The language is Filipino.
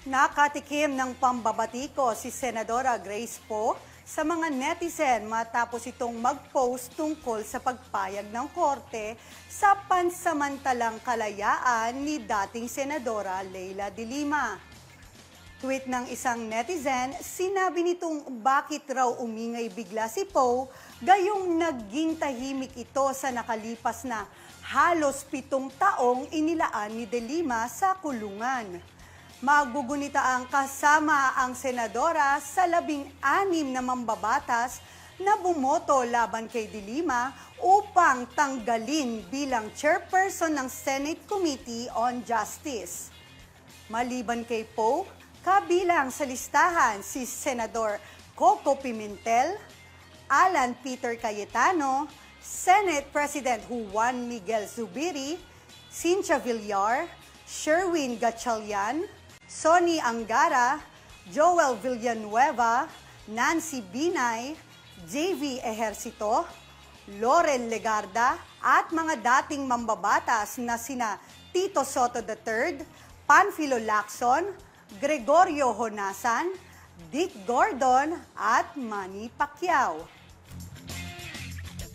Nakatikim ng pambabatiko si Senadora Grace Poe sa mga netizen matapos itong mag-post tungkol sa pagpayag ng korte sa pansamantalang kalayaan ni dating Senadora Leila de Lima. Tweet ng isang netizen, sinabi nitong bakit raw umingay bigla si Poe, gayong naging tahimik ito sa nakalipas na halos pitong taong inilaan ni De Lima sa kulungan. Magugunita ang kasama ang senadora sa labing-anim na mambabatas na bumoto laban kay De Lima upang tanggalin bilang chairperson ng Senate Committee on Justice. Maliban kay Poe, kabilang sa listahan si Senador Coco Pimentel, Alan Peter Cayetano, Senate President Juan Miguel Zubiri, Cynthia Villar, Sherwin Gatchalian, Sonny Angara, Joel Villanueva, Nancy Binay, JV Ejercito, Loren Legarda at mga dating mambabatas na sina Tito Soto III, Panfilo Lacson, Gregorio Honasan, Dick Gordon at Manny Pacquiao.